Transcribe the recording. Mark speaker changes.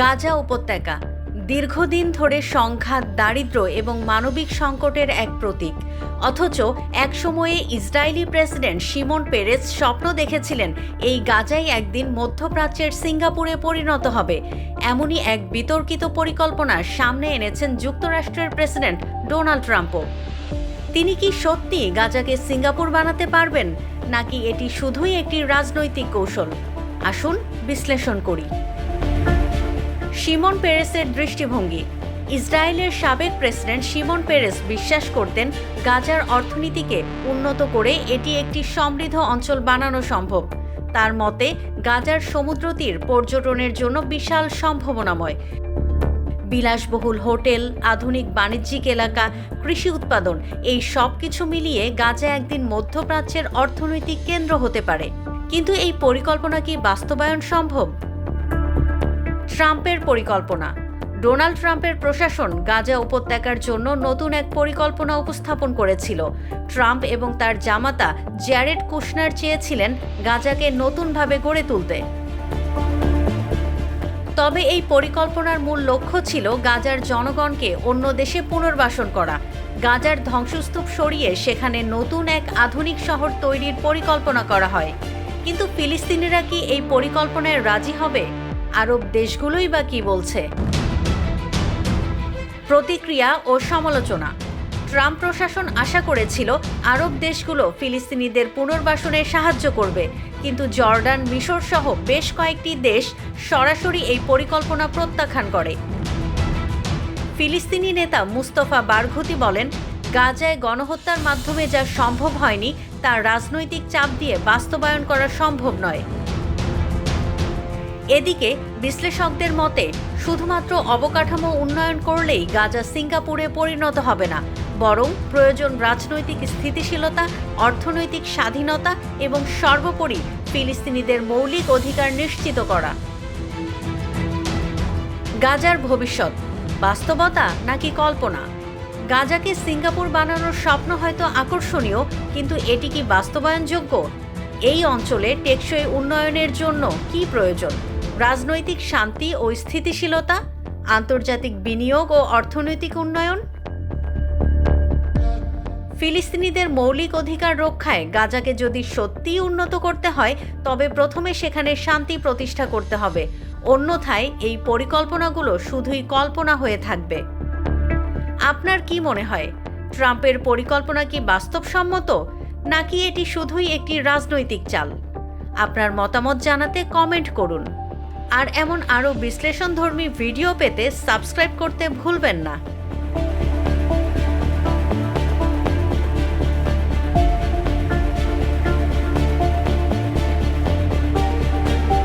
Speaker 1: গাজা উপত্যকা, দীর্ঘদিন ধরে সংঘাত দারিদ্র্য এবং মানবিক সংকটের এক প্রতীক। অথচ একসময়ে ইসরায়েলি প্রেসিডেন্ট শিমন পেরেস স্বপ্ন দেখেছিলেন এই গাজাই একদিন মধ্যপ্রাচ্যের সিঙ্গাপুরে পরিণত হবে। এমনই এক বিতর্কিত পরিকল্পনা সামনে এনেছেন যুক্তরাষ্ট্রের প্রেসিডেন্ট ডোনাল্ড ট্রাম্পও। তিনি কি সত্যি গাজাকে সিঙ্গাপুর বানাতে পারবেন? নাকি এটি শুধুই একটি রাজনৈতিক কৌশল? আসুন বিশ্লেষণ করি। শিমন পেরেসের দৃষ্টিভঙ্গি। ইসরায়েলের সাবেক প্রেসিডেন্ট শিমন পেরেস বিশ্বাস করতেন, গাজার অর্থনীতিকে উন্নত করে এটি একটি সমৃদ্ধ অঞ্চল বানানো সম্ভব। তার মতে, গাজার সমুদ্র তীর পর্যটনের জন্য বিশাল সম্ভাবনাময়। বিলাসবহুল হোটেল, আধুনিক বাণিজ্যিক এলাকা, কৃষি উৎপাদন, এই সব কিছু মিলিয়ে গাজা একদিন মধ্যপ্রাচ্যের অর্থনৈতিক কেন্দ্র হতে পারে। কিন্তু এই পরিকল্পনা কি বাস্তবায়ন সম্ভব? ট্রাম্পের পরিকল্পনা। ডোনাল্ড ট্রাম্পের প্রশাসন গাজা উপত্যকার জন্য নতুন এক পরিকল্পনা উপস্থাপন করেছিল। ট্রাম্প এবং তার জামাতা জ্যারেড কুশনার চেয়েছিলেন গাজাকে নতুনভাবে গড়ে তুলতে। তবে এই পরিকল্পনার মূল লক্ষ্য ছিল গাজার জনগণকে অন্য দেশে পুনর্বাসন করা। গাজার ধ্বংসস্তূপ সরিয়ে সেখানে নতুন এক আধুনিক শহর তৈরির পরিকল্পনা করা হয়। কিন্তু ফিলিস্তিনিরা কি এই পরিকল্পনায় রাজি হবে? আরব দেশগুলোই বা কি বলছে? প্রতিক্রিয়া ও সমালোচনা। ট্রাম্প প্রশাসন আশা করেছিল আরব দেশগুলো ফিলিস্তিনিদের পুনর্বাসনে সাহায্য করবে, কিন্তু জর্ডান, মিশর সহ বেশ কয়েকটি দেশ সরাসরি এই পরিকল্পনা প্রত্যাখ্যান করে। ফিলিস্তিনি নেতা মুস্তফা বারঘুতি বলেন, গাজায় গণহত্যার মাধ্যমে যা সম্ভব হয়নি, তা রাজনৈতিক চাপ দিয়ে বাস্তবায়ন করা সম্ভব নয়। এদিকে, বিশ্লেষকদের মতে, শুধুমাত্র অবকাঠামো উন্নয়ন করলেই গাজা সিঙ্গাপুরে পরিণত হবে না, বরং প্রয়োজন রাজনৈতিক স্থিতিশীলতা, অর্থনৈতিক স্বাধীনতা এবং সর্বোপরি ফিলিস্তিনিদের মৌলিক অধিকার নিশ্চিত করা। গাজার ভবিষ্যৎ, বাস্তবতা নাকি কল্পনা? গাজাকে সিঙ্গাপুর বানানোর স্বপ্ন হয়তো আকর্ষণীয়, কিন্তু এটি কি বাস্তবায়নযোগ্য? এই অঞ্চলে টেকসই উন্নয়নের জন্য কি প্রয়োজন? রাজনৈতিক শান্তি ও স্থিতিশীলতা, আন্তর্জাতিক বিনিয়োগ ও অর্থনৈতিক উন্নয়ন। ফিলিস্তিনিদের মৌলিক অধিকার রক্ষায় গাজাকে যদি সত্যিই উন্নত করতে হয়, তবে প্রথমে সেখানে শান্তি প্রতিষ্ঠা করতে হবে। অন্যথায় এই পরিকল্পনাগুলো শুধুই কল্পনা হয়ে থাকবে। আপনার কি মনে হয়, ট্রাম্পের পরিকল্পনা কি বাস্তবসম্মত, নাকি এটি শুধুই একটি রাজনৈতিক চাল? আপনার মতামত জানাতে কমেন্ট করুন। আর এমন আরও বিশ্লেষণধর্মী ভিডিও পেতে সাবস্ক্রাইব করতে ভুলবেন না।